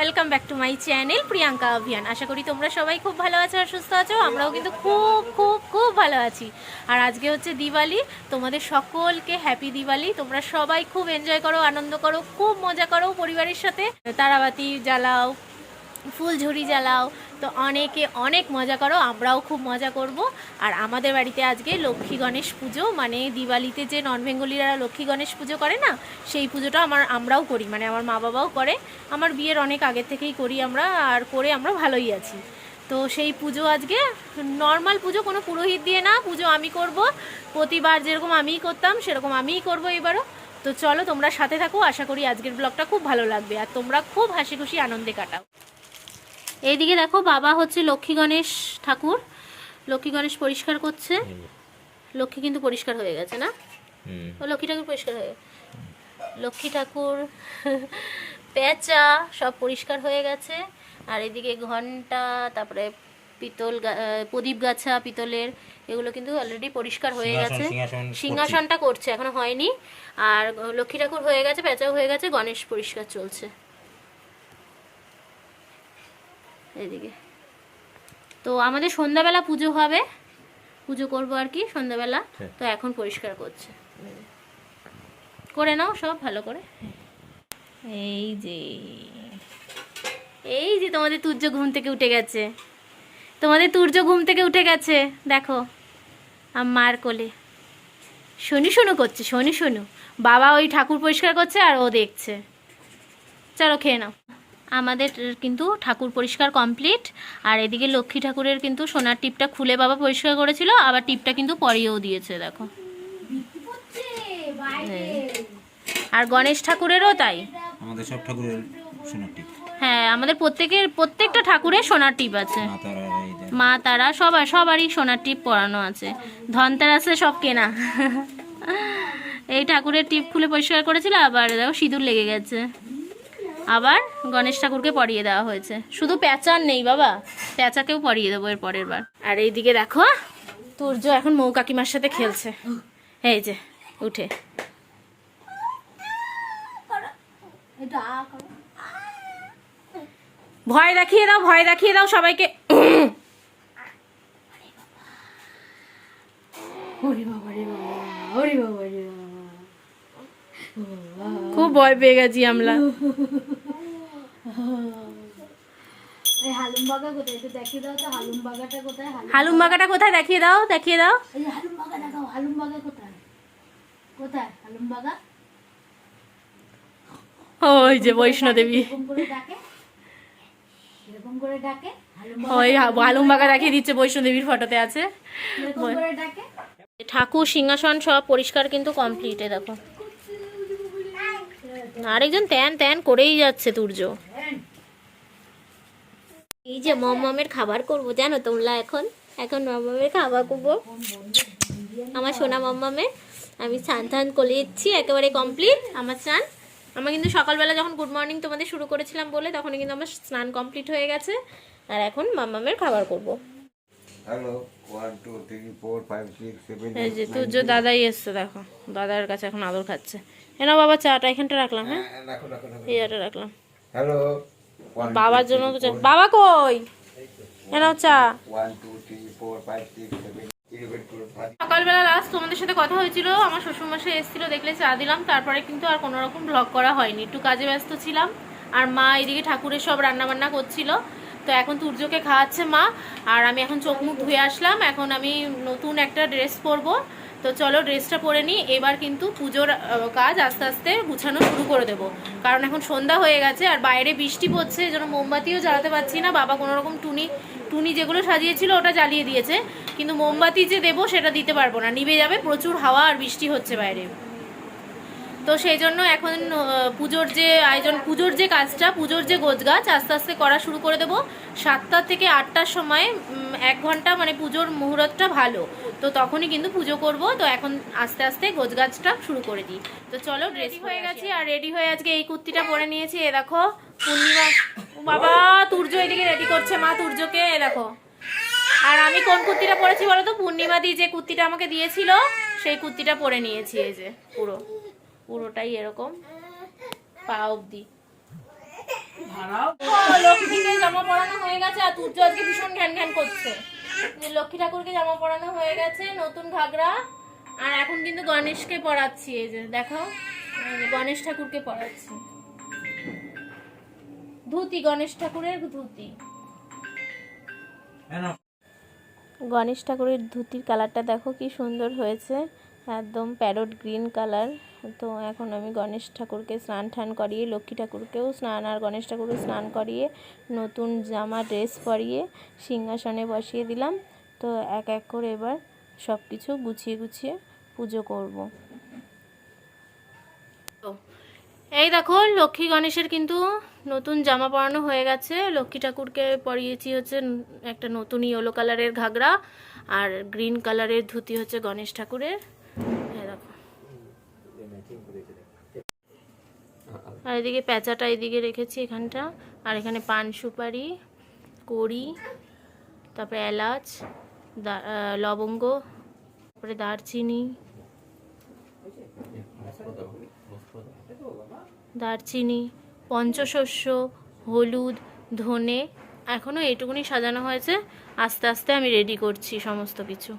Welcome back to my channel Priyanka অভিয়ান আশা করি তোমরা সবাই খুব ভালো আছো আর সুস্থ আছো, আমরাও কিন্তু খুব খুব খুব ভালো আছি। আর আজকে হচ্ছে দিওয়ালি, তোমাদের সকলকে হ্যাপি দিওয়ালি। তোমরা সবাই খুব এনজয় করো, আনন্দ করো, খুব মজা করো পরিবারের সাথে। তারাবাতি জ্বালাও, ফুলঝুরি জ্বালাও তো অনেকে অনেক মজা করো, আমরাও খুব মজা করব। আর আমাদের বাড়িতে আজকে লক্ষ্মী গণেশ পুজো মানে দিওয়ালিতে যে নন বেঙ্গলিরা লক্ষ্মী গণেশ পুজো করে না, সেই পুজোটা আমার, আমরাও করি মানে আমার মা বাবাও করে। আমার বিয়ের অনেক আগের থেকেই করি আমরা, আর করে আমরা ভালোই আছি। তো সেই পুজো আজকে নর্মাল পুজো, কোনো পুরোহিত দিয়ে না, পুজো আমি করব। প্রতিবার যেরকম আমিই করতাম, সেরকম আমিই করব এবারও। তো চলো তোমরা সাথে থাকো, আশা করি আজকের ব্লগটা খুব ভালো লাগবে। আর তোমরা খুব হাসি খুশি আনন্দে কাটাও। এইদিকে দেখো বাবা হচ্ছে লক্ষ্মী গণেশ ঠাকুর। লক্ষ্মী গণেশ পরিষ্কার করছে। লক্ষ্মী কিন্তু পরিষ্কার হয়ে গেছে না? ও লক্ষ্মী ঠাকুর পরিষ্কার হয়ে লক্ষ্মী ঠাকুর পেঁচা সব পরিষ্কার হয়ে গেছে। আর এদিকে ঘণ্টা তারপরে পিতল প্রদীপ গাছা পিতলের এগুলো কিন্তু অলরেডি পরিষ্কার হয়ে গেছে। সিংহাসনটা করছে এখনও হয়নি। আর লক্ষ্মী ঠাকুর হয়ে গেছে পেঁচাও হয়ে গেছে গণেশ পরিষ্কার চলছে। এদিকে। তো আমাদের সন্ধ্যাবেলা পুজো হবে। পুজো করব আর কি সন্ধ্যাবেলা। হ্যাঁ। তো এখন পরিষ্কার করছে। করে নাও সব ভালো করে। এই যে। এই যে তোমাদের তুর্য ঘুম থেকে উঠে গেছে। তোমাদের তুর্য ঘুম থেকে উঠে গেছে। দেখো মার কোলে। শনি শোনো করছে শনি শোনো। বাবা ওই ঠাকুর পরিষ্কার করছে আর ও দেখছে। চলো খেয়ে নাও। আমাদের কিন্তু ঠাকুর পরিষ্কার কমপ্লিট আর এদিকে লক্ষ্মী ঠাকুরের কিন্তু সোনার টিপটা খুলে বাবা পরিষ্কার করেছিল আবার টিপটা কিন্তু পরিয়েও দিয়েছে দেখো। হ্যাঁ। আর গণেশ ঠাকুরেরও তাই? আমাদের সব ঠাকুরের সোনার টিপ। হ্যাঁ আমাদের প্রত্যেকের প্রত্যেকটা ঠাকুরের সোনার টিপ আছে। মা তারা মা সবার সবারই সোনার টিপ পরানো আছে। ধনতেরাসে সব কেনা। এই ঠাকুরের টিপ খুলে পরিষ্কার করেছিল আবার দেখো সিঁদুর লেগে গেছে। আবার গণেশ ঠাকুরকে পরিয়ে দেওয়া হয়েছে। শুধু প্যাঁচার নেই বাবা। প্যাঁচাকেও পরিয়ে দেবো এর পরের বার। আর এইদিকে দেখো তুর্য এখন মৌ কাকিমার সাথে খেলছে। এই যে, উঠে। ভয় দেখিয়ে দাও, ভয় দেখিয়ে দাও সবাইকে। আমরা এই হালুম বাগা কোথায় ভয় পেয়ে গেছি আমরা। হালুম বাগাটা কোথায়? দেখিয়ে দাও দেখিয়ে দাও ওই যে বৈষ্ণোদেবী ওই হালুম বাগা দেখিয়ে দিচ্ছে বৈষ্ণোদেবীর ফটোতে আছে। এরকম করে ডাকে? ঠাকুর সিংহাসন সব পরিষ্কার কিন্তু কমপ্লিটে দেখো। আরেকজন ত্যান ত্যান করেই যাচ্ছে তুর্য। এই যে মমের খাবার করব, জানো তোমরা এখন? এখন মমের খাবার করব। আমার সোনা মম্মামে আমি স্নান টান করে দিচ্ছি, একেবারে কমপ্লিট আমার স্নান, আমার কিন্তু সকালবেলা যখন গুড মর্নিং তোমাদের শুরু করেছিলাম বলে তখন কিন্তু আমার স্নান কমপ্লিট হয়ে গেছে। আর এখন মাম্মামের খাবার করব। Hello one two three four five six seven এই যে দাদাই এসছে দেখো। দাদার কাছে এখন আদর খাচ্ছে। বাবা চাটা এখানটা রাখলাম হ্যাঁ? রাখো রাখো রাখো। রাখলাম। হ্যালো বাবার জন্য তো বাবা কই? এনাও চা। One two three four five six seven সকালবেলা লাস্ট তোমাদের সাথে কথা হয়েছিল আমার শ্বশুরমশাই এসেছিল দেখলে চা দিলাম তারপরে কিন্তু আর কোনো রকম ব্লগ করা হয়নি। একটু কাজে ব্যস্ত ছিলাম আর মা এদিকে ঠাকুরের সব রান্না বান্না করছিল তো এখন তুর্যকে খাওয়াচ্ছে মা, আর আমি এখন চোখ মুখ ধুয়ে আসলাম। এখন আমি নতুন একটা ড্রেস পরবো। তো চলো ড্রেসটা পরে নিই। এবার কিন্তু পুজোর কাজ আস্তে আস্তে গুছানো শুরু করে দেবো। কারণ এখন সন্ধ্যা হয়ে গেছে, আর বাইরে বৃষ্টি পড়ছে জন্য মোমবাতিও জ্বালাতে পারছি না। বাবা কোনো রকম টুনি টুনি যেগুলো সাজিয়েছিল, ওটা জ্বালিয়ে দিয়েছে। কিন্তু মোমবাতি যে দেবো, সেটা দিতে পারব না। নিভে যাবে প্রচুর হাওয়া আর বৃষ্টি হচ্ছে বাইরে। তো সেই জন্য এখন পুজোর যে আয়োজন পুজোর যে কাজটা পুজোর যে গোছগাছ আস্তে আস্তে করা শুরু করে দেবো। সাতটা থেকে আটটার সময় এক ঘণ্টা মানে পুজোর মুহূর্তটা ভালো। তো তখনই কিন্তু পুজো করব। তো এখন আস্তে আস্তে গোছগাছটা শুরু করে দিই। তো চলো ড্রেস হয়ে গেছি আর রেডি হয়ে আজকে এই কুর্তিটা পরে নিয়েছি। এ দেখো পূর্ণিমা। বাবা তুর্য এদিকে রেডি করছে মা তুর্যকে। এ দেখো। আর আমি কোন কুর্তিটা পরেছি বলো তো? পূর্ণিমা দি যে কুর্তিটা আমাকে দিয়েছিল সেই কুর্তিটা পরে নিয়েছি এই যে পুরো। পুরোটাই এরকম পা অবধি। ও, লক্ষ্মীকে জামা পরানো হয়ে গেছে আর তুর্য আজকে ভীষণ ঘ্যান ঘ্যান করছে। লক্ষ্মী ঠাকুরকে জামা পরানো হয়ে গেছে নতুন ঘাগরা। আর এখন কিন্তু গণেশকে পরাচ্ছি এই যে দেখো গণেশ ঠাকুরকে ধুতি গণেশ ঠাকুরের ধুতি। গণেশ ঠাকুরের ধুতির কালারটা দেখো কি সুন্দর হয়েছে। একদম প্যারট গ্রিন কালার। তো এখন আমি গণেশ ঠাকুরকে স্নান টান করিয়ে, লক্ষ্মী ঠাকুরকেও স্নান আর গণেশ ঠাকুরকে স্নান করিয়ে, নতুন জামা, ড্রেস পরিয়ে, সিংহাসনে বসিয়ে দিলাম। তো এক এক করে এবার সব কিছু গুছিয়ে গুছিয়ে পুজো করব। এই দেখো, লক্ষ্মী গণেশের কিন্তু নতুন জামা পরানো হয়ে গেছে। লক্ষ্মী ঠাকুরকে পরিয়েছি হচ্ছে একটা নতুন ইয়েলো কালারের ঘাগরা আর গ্রিন কালারের ধুতি হচ্ছে গণেশ ঠাকুরের এই দেখো আর এদিকে প্যাঁচাটা এদিকে রেখেছি এখানটা। আর এখানে পান সুপারি, কড়ি, তারপরে এলাচ লবঙ্গ, তারপরে দারচিনি। দারচিনি, পঞ্চশস্য, হলুদ, ধনে এখনও এটুকুনি সাজানো হয়েছে। আস্তে আস্তে আমি রেডি করছি সমস্ত কিছু।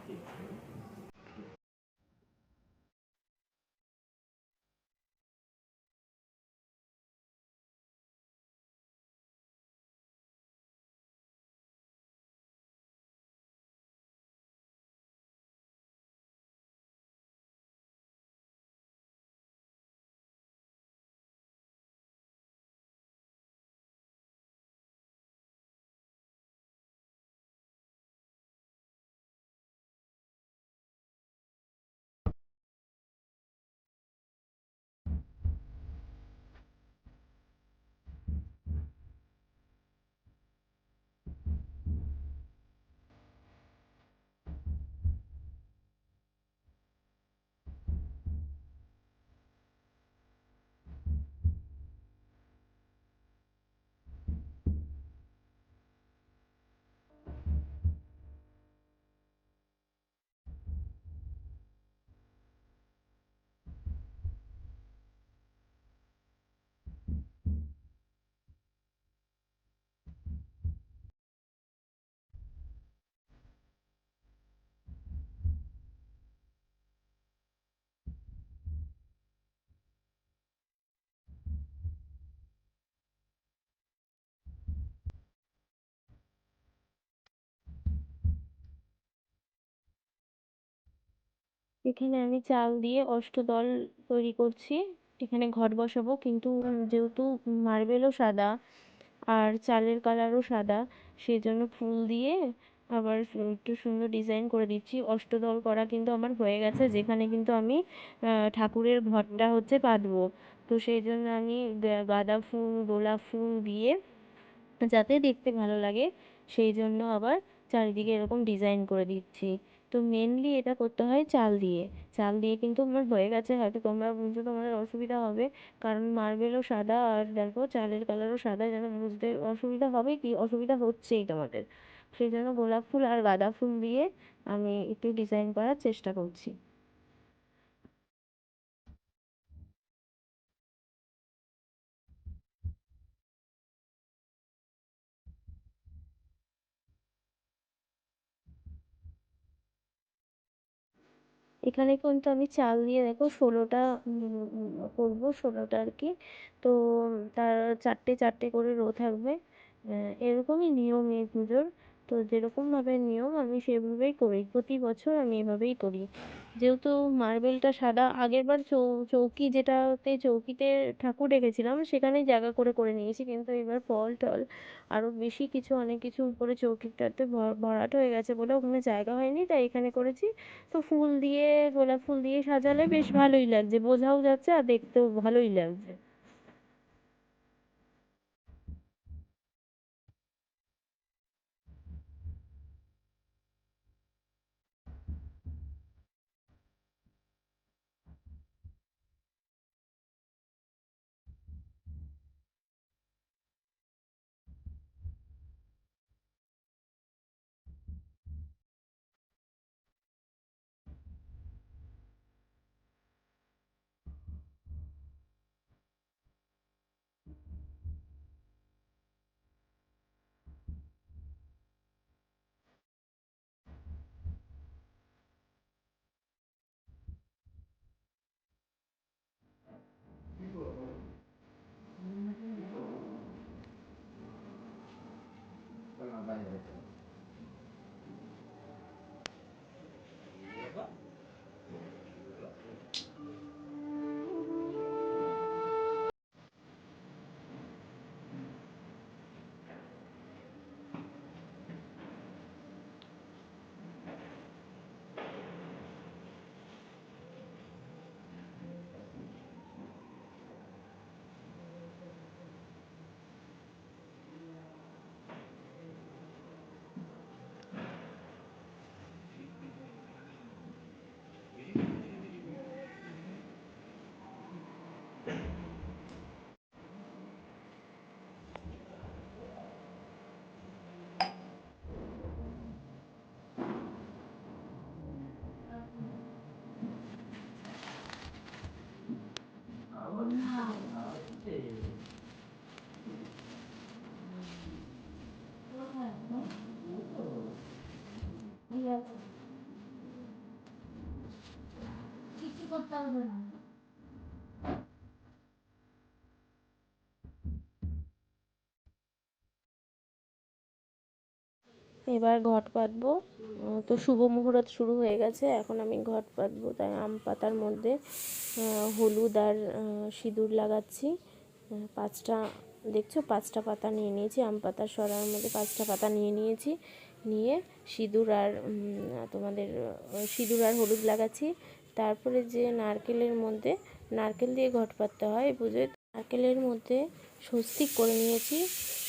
এখানে আমি চাল দিয়ে অষ্টদল তৈরি করছি। এখানে ঘট বসাবো কিন্তু যেহেতু মার্বেলও সাদা আর চালের কালারও সাদা সেই জন্য ফুল দিয়ে আবার একটু সুন্দর ডিজাইন করে দিচ্ছি। অষ্টদল করা কিন্তু আমার হয়ে গেছে যেখানে কিন্তু আমি ঠাকুরের ঘরটা হচ্ছে পাতবো। তো সেই জন্য আমি গাঁদা ফুল গোলাপ ফুল দিয়ে যাতে দেখতে ভালো লাগে সেই জন্য আবার চারিদিকে এরকম ডিজাইন করে দিচ্ছি। তো মেনলি এটা করতে হয় চাল দিয়ে। চাল দিয়ে কিন্তু আমার হয়ে গেছে, হয়তো তোমরা বুঝতে তোমাদের অসুবিধা হবে। কারণ মার্বেলও সাদা আর দেখো চালের কালারও সাদা, যেন বুঝতে অসুবিধা হবে কি? অসুবিধা হচ্ছেই তোমাদের। সেই জন্য গোলাপ ফুল আর গাঁদা ফুল দিয়ে আমি একটু ডিজাইন করার চেষ্টা করছি। এখানে কিন্তু আমি চাল দিয়ে দেখো ষোলোটা করব ষোলোটা আর কি। তো তার চারটে চারটে করে রো থাকবে। এরকমই নিয়ম এই পুজোর। তো যেরকমভাবে নিয়ম আমি সেভাবেই করি। প্রতি বছর আমি এভাবেই করি। যেহেতু মার্বেলটা সাদা, আগেরবার চৌ, চৌকি যেটাতে চৌকিতে ঠাকুর রেখেছিলাম সেখানেই জায়গা করে করে নিয়েছি। কিন্তু এবার ফল টল আরও বেশি কিছু, অনেক কিছু উপরে চৌকিটাতে ভর- ভরাট হয়ে গেছে বলে ওখানে জায়গা হয়নি, তাই এখানে করেছি। তো ফুল দিয়ে, গোলাপ ফুল দিয়ে সাজালে বেশ ভালোই লাগছে, বোঝাও যাচ্ছে আর দেখতেও ভালোই লাগছে। কিছু করতে হবে না। এবার ঘট পাতবো। তো শুভ মুহূর্ত শুরু হয়ে গেছে, এখন আমি ঘট পাতবো। তাই আম পাতার মধ্যে হলুদ আর সিঁদুর লাগাচ্ছি। পাঁচটা, দেখছ? পাঁচটা পাতা নিয়ে নিয়েছি। আম পাতার সরার মধ্যে পাঁচটা পাতা নিয়ে নিয়েছি। নিয়ে সিঁদুর আর তোমাদের সিঁদুর আর হলুদ লাগাচ্ছি। তারপরে যে নারকেলের মধ্যে, নারকেল দিয়ে ঘট পাততে হয় বুঝে নারকেলের মধ্যে স্বস্তিক করে নিয়েছি,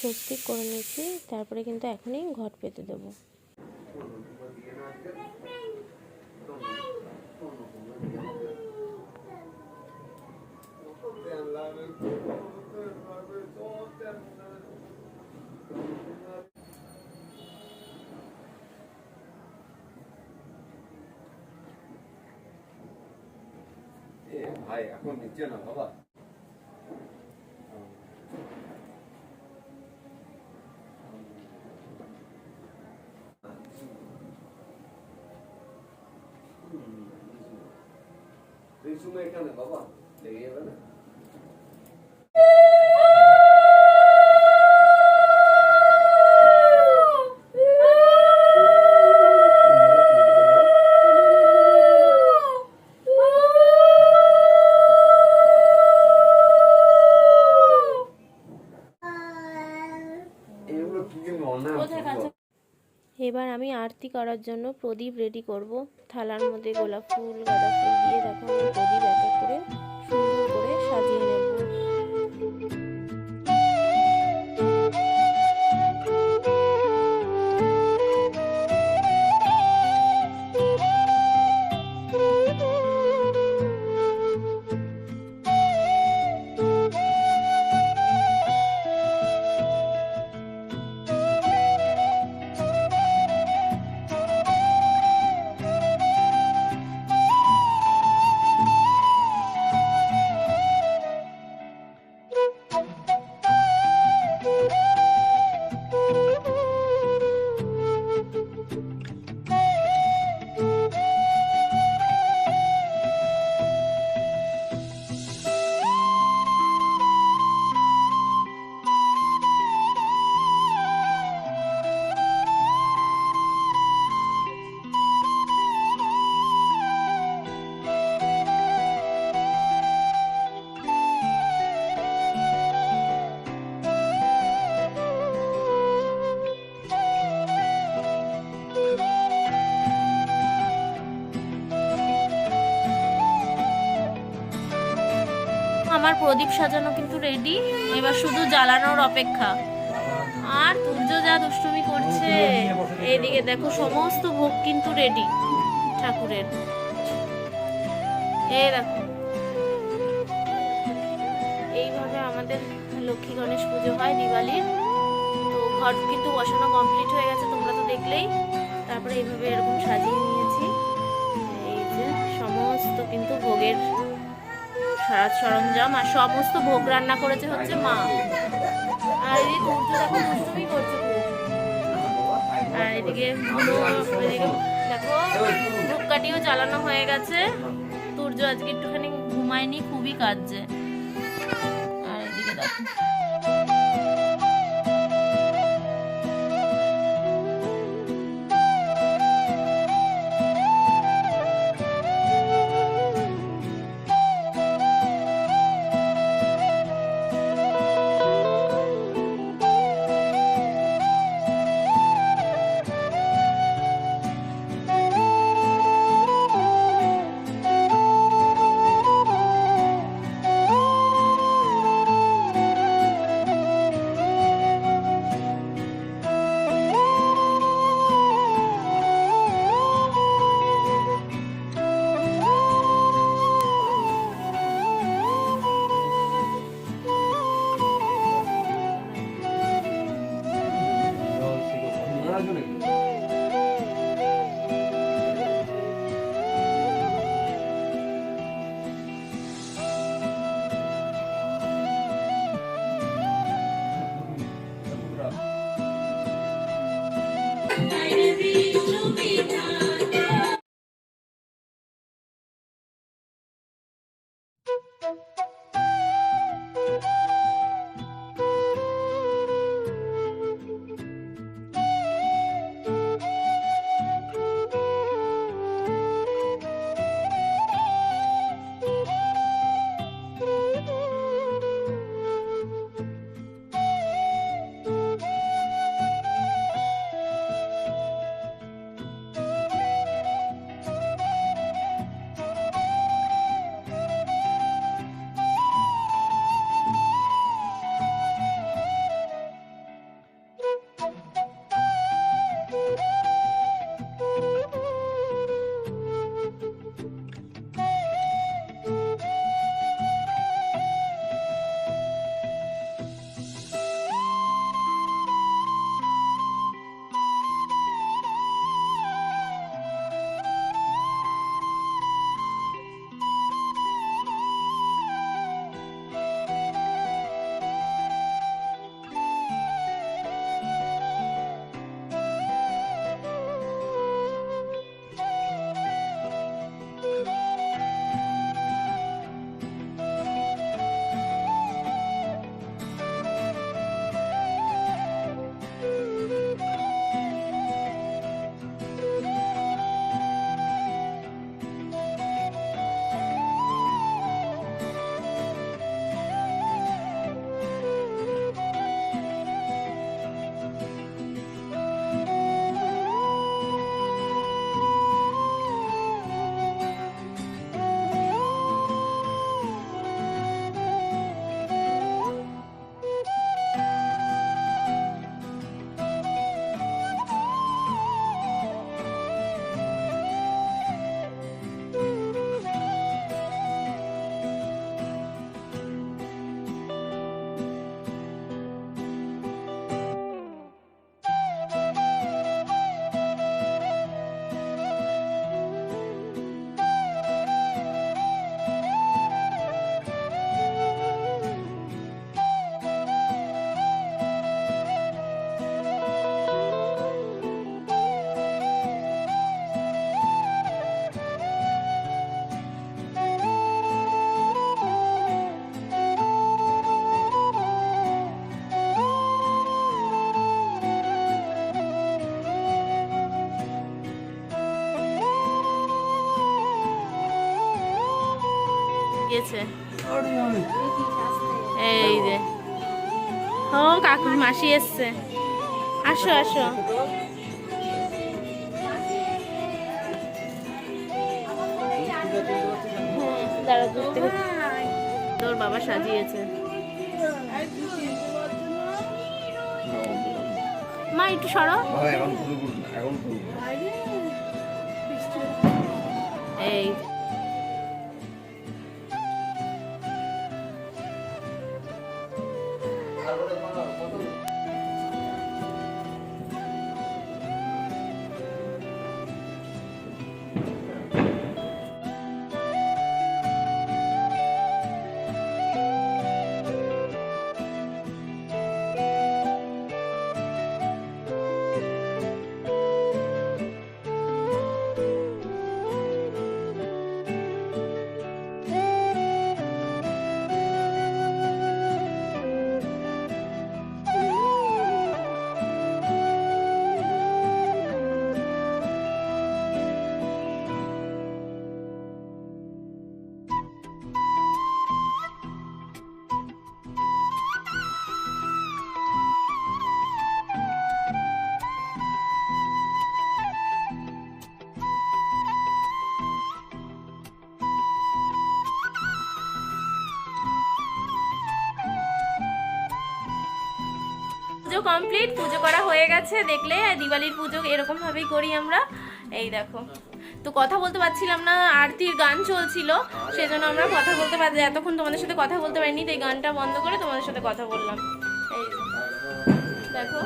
স্বস্তিক করে নিয়েছি, তারপরে কিন্তু এখনই ঘট পেতে দেবো। ভাই এখন নিচ্ছে না বাবা। সময় এখানে বাবা লেগে যাবে না? আরতি করার জন্য প্রদীপ রেডি করব। থালার মধ্যে গোলাপ ফুল, গাঁদা ফুল দিয়ে দেখো আমি প্রদীপ এক এক করে আমার প্রদীপ সাজানো কিন্তু রেডি এবার শুধু জ্বালানোর অপেক্ষা। আর তুর্য যা দুষ্টুমি করছে, এদিকে দেখো সমস্ত ভোগ কিন্তু রেডি ঠাকুরের। এই দেখো। এইভাবে আমাদের লক্ষ্মী গণেশ পুজো হয় দিওয়ালির। তো ঘর কিন্তু বসানো কমপ্লিট হয়ে গেছে, তোমরা তো দেখলেই। তারপরে এইভাবে এরকম সাজিয়ে নিয়েছি। এই যে সমস্ত কিন্তু ভোগের সাজ সরঞ্জাম আর সমস্ত ভোগ রান্না করেছে হচ্ছে মা। আর এই করছে আর এদিকে দেখো, ধূপকাঠিও জ্বালানো হয়ে গেছে। তুর্য আজকে একটুখানি ঘুমায়নি, খুবই কাঁদছে। আর এদিকে দেখো। আছো গেছে এই যে। ও কাকু মাসি এসছে। আসো আসো। দাঁড়া দূর থেকে তোর বাবা সাজিয়েছে। মা একটু সরো। এই কমপ্লিট পুজো করা হয়ে গেছে। দেখলে, দিওয়ালির পুজো এরকম ভাবেই করি আমরা। এই দেখো। তো কথা বলতে পারছিলাম না, আরতির গান চলছিল, সেজন্য আমরা কথা বলতে পারি এতক্ষণ তোমাদের সাথে কথা বলতে পারিনি, তাই গানটা বন্ধ করে তোমাদের সাথে কথা বললাম। এই। দেখো।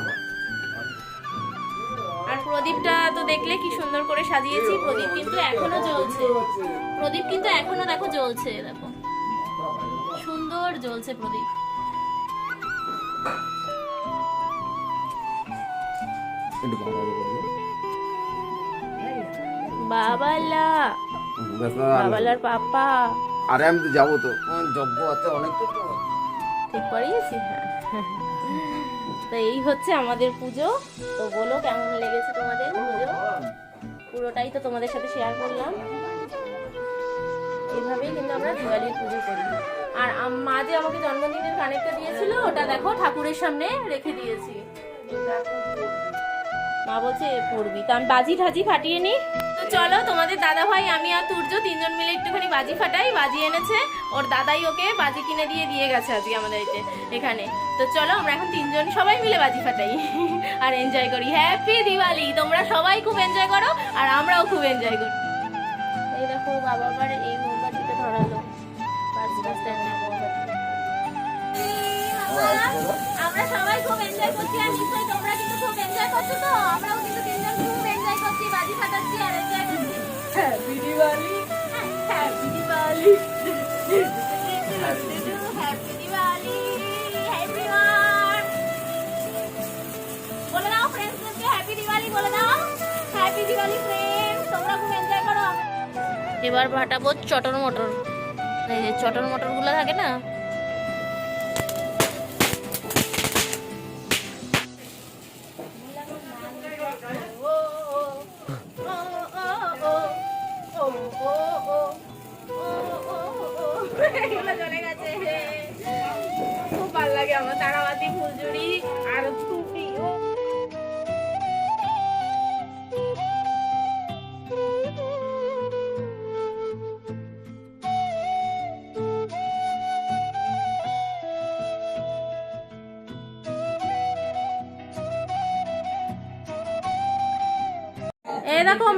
প্রদীপটা তো দেখলে কি সুন্দর করে সাজিয়েছি, প্রদীপ কিন্তু এখনও জ্বলছে। প্রদীপ কিন্তু এখনও দেখো জ্বলছে, দেখো। সুন্দর জ্বলছে প্রদীপ। একটু বাবা বাবালা। বাবালার পাপা। আরে আমি তো যাব তো। যজ্ঞ আছে অনেক তো তো। ঠিক হ্যাঁ। তো এই হচ্ছে আমাদের পুজো। তো বলো কেমন লেগেছে তোমাদের পুজো? পুরোটাই তো তোমাদের সাথে শেয়ার করলাম। কিন্তু আমরা দিওয়ালির পুজো করি। আর মা যে আমাকে জন্মদিনের কানেরটা দিয়েছিল ওটা দেখো ঠাকুরের সামনে রেখে দিয়েছি। মা বলছে পড়বি। তো আমি বাজি ঠাজি ফাটিয়ে নি তো চলো তোমাদের দাদা ভাই আমি আর তুর্য তিনজন মিলে একটুখানি বাজি ফাটাই বাজি এনেছে। ওর দাদাই ওকে বাজি কিনে দিয়ে দিয়ে গেছে আজকে আমাদের এখানে। তো চলো আমরা এখন তিনজন সবাই মিলে বাজি ফাটাই। আর এনজয় করি। হ্যাপি দিওয়ালি তোমরা সবাই খুব এনজয় করো আর আমরাও খুব এনজয় করি। এই দেখো বাবা আবার এই মোমবাতিটা ধরালো। পাঁচটা স্ট্যান্ডের মোমবাতি। আমরা সবাই খুব এনজয় করছি আর নিশ্চয়ই তোমরা করছ তো আমরাও কিন্তু তিনজন খুব এনজয় করছি বাজি ফাটাচ্ছি আর এনজয় করছি। Happy Diwali happy Diwali happy Diwali everyone বলে দাও ফ্রেন্ডসদেরকে হ্যাপি দিওয়ালি বলে দাও। হ্যাপি দিওয়ালি ফ্রেন্ডস তোমরা খুব এনজয় করো। এবার ফাটাবো চটর মটর এই যে চটর মটরগুলো থাকে না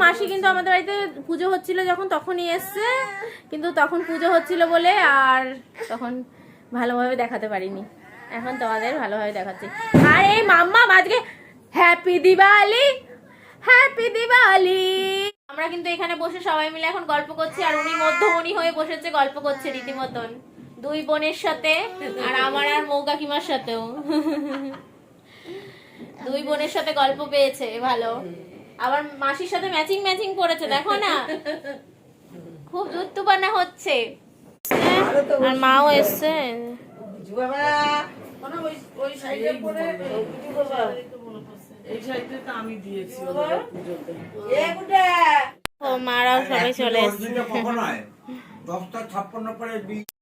মাসি কিন্তু আমাদের বাড়িতে পুজো হচ্ছিল যখন, তখনই এসছে। কিন্তু তখন পুজো হচ্ছিল বলে আর তখন ভালোভাবে দেখাতে পারিনি। এখন তোমাদের ভালোভাবে দেখাচ্ছি। আর এই মাম্মা, আজকে হ্যাপি দিওয়ালি হ্যাপি দিওয়ালি। আমরা কিন্তু এখানে বসে সবাই মিলে এখন গল্প করছি, আর উনি মধ্যমণি হয়ে বসেছে গল্প করছে রীতিমতন। দুই বোনের সাথে, আর আমার আর মৌ কাকিমার সাথেও। দুই বোনের সাথে গল্প পেয়েছে, ভালো। আবার মাসির সাথে ম্যাচিং ম্যাচিং করেছে দেখো না। খুব দুত্তুপানা হচ্ছে। আর মাও এসছে। ও মারাও সবাই চলে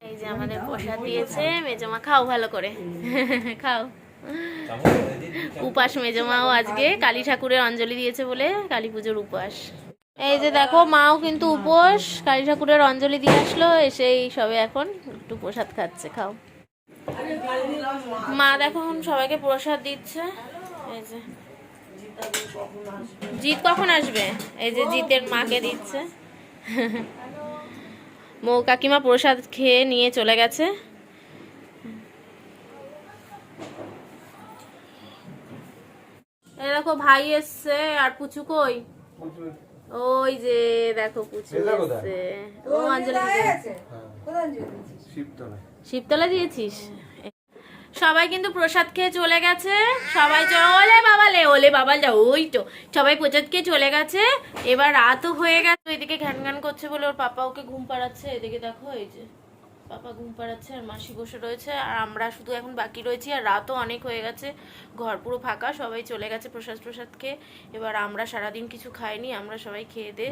এই যে আমাদের প্রসাদ দিয়েছে। মেজমা খাও ভালো করে। খাও। উপাস মেজমাও আজকে কালী ঠাকুরের অঞ্জলি দিয়েছে বলে কালী পুজোর উপাস। এই যে দেখো, মাও কিন্তু উপোস, কালী ঠাকুরের অঞ্জলি দিয়ে আসলো, এসেই সবে এখন একটু প্রসাদ খাচ্ছে, খাও। মা দেখো এখন সবাইকে প্রসাদ দিচ্ছে, এই যে। জিৎ কখন আসবে? এই যে জিতের মাকে দিচ্ছে। মৌ কাকিমা প্রসাদ খেয়ে নিয়ে চলে গেছে। এই দেখো ভাই এসছে আর পুচু কই? ওই যে দেখো পুচু এসছে। ও অঞ্জলি শিবতলা দিয়েছিস? সবাই কিন্তু প্রসাদ খেয়ে চলে গেছে। সবাই চ- ওলে বাবা লে ওলে বাবা যা ওই তো। সবাই প্রসাদ খেয়ে চলে গেছে। এবার রাতও হয়ে গেছে। এদিকে ঘ্যান ঘ্যান করছে বলে ওর পাপা ওকে ঘুম পাড়াচ্ছে। এদিকে দেখো এই যে। পাপা ঘুম পাড়াচ্ছে আর মাসি বসে রয়েছে আর আমরা শুধু এখন বাকি রয়েছি আর রাতও অনেক হয়ে গেছে। ঘর পুরো ফাঁকা সবাই চলে গেছে প্রসাদ প্রসাদ খেয়ে এবার আমরা সারাদিন কিছু খাইনি আমরা সবাই খেয়ে দে।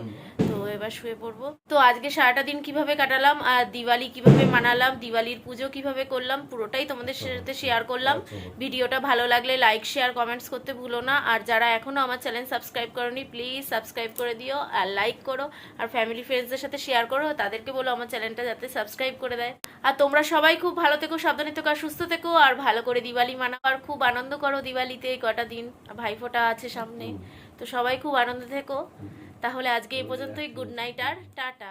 তো এবার শুয়ে পড়ব। তো আজকে সারাটা দিন কীভাবে কাটালাম আর দিওয়ালি কীভাবে মানালাম দিওয়ালির পুজো কীভাবে করলাম পুরোটাই তোমাদের সাথে শেয়ার করলাম। ভিডিওটা ভালো লাগলে লাইক শেয়ার কমেন্টস করতে ভুলো না। আর যারা এখনও আমার চ্যানেল সাবস্ক্রাইব করনি প্লিজ সাবস্ক্রাইব করে দিও আর লাইক করো। আর ফ্যামিলি ফ্রেন্ডসদের সাথে শেয়ার করো তাদেরকে বলো আমার চ্যানেলটা যাতে সাবস্ক্রাইব করে দেয় আর তোমরা সবাই খুব ভালো থেকো, সাবধানে থেকো, আর সুস্থ থেকো, আর ভালো করে দিওয়ালি মানাও, আর খুব আনন্দ করো দিওয়ালিতে কটা দিন। ভাইফোঁটা আছে সামনে। তো সবাই খুব আনন্দ থেকো। তাহলে আজকে এই পর্যন্তই। গুড নাইট আর টাটা।